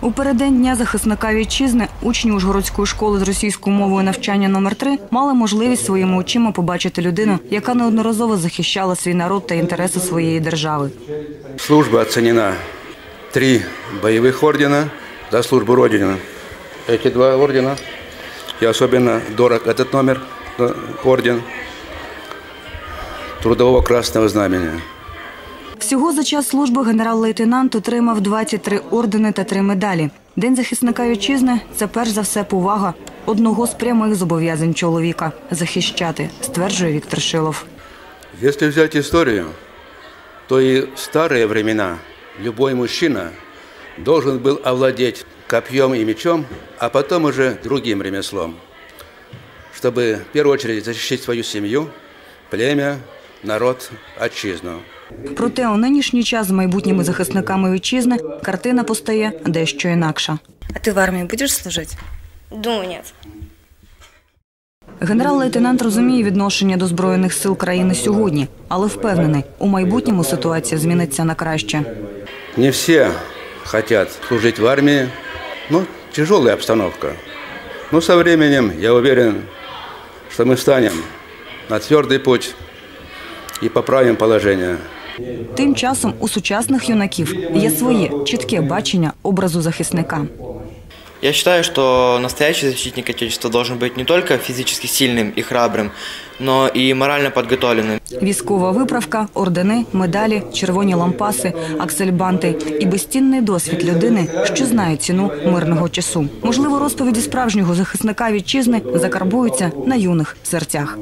У переддень дня захисника вітчизни учні Ужгородської школи з російською мовою навчання номер 3 мали можливість своїми очима побачити людину, яка неодноразово захищала свій народ та інтереси своєї держави. Служба оценена три боевых ордена за службу Родине. Эти два ордена. И особенно дорог этот номер, э, орден Трудового Красного Знамени. Всього за час служби генерал-лейтенант отримав 23 ордени та 3 медалі. День захисника вітчизни це перш за все повага одного з прямих зобов'язань чоловіка захищати, стверджує Віктор Шилов. Если взять историю, то и в старые времена любой мужчина должен был овладеть копьем и мечом, а потом уже другим ремеслом, чтобы в первую очередь защитить свою семью, племя, народ, отчизну. Проте у нинішній час з майбутніми захисниками вітчизни картина постає дещо інакша. А ты в армии будешь служить? Думаю, нет. Генерал-лейтенант розуміє відношення до збройних сил країни сьогодні, але впевнений, у майбутньому ситуація зміниться на краще. Не все хотят служить в армии, но тяжелая обстановка. Но со временем, я уверен, что мы встанем на твердый путь и поправим положение. Тим часом у сучасних юнаків є своє чітке бачення образу захисника. Я считаю, что настоящий защитник Отечества должен быть не только физически сильным и храбрым, но и морально подготовленным. Військова виправка, ордени, медалі, червоні лампаси, аксельбанти і безцінний досвід людини, що знає ціну мирного часу. Можливо, розповіді справжнього захисника вітчизни закарбуються на юних серцях.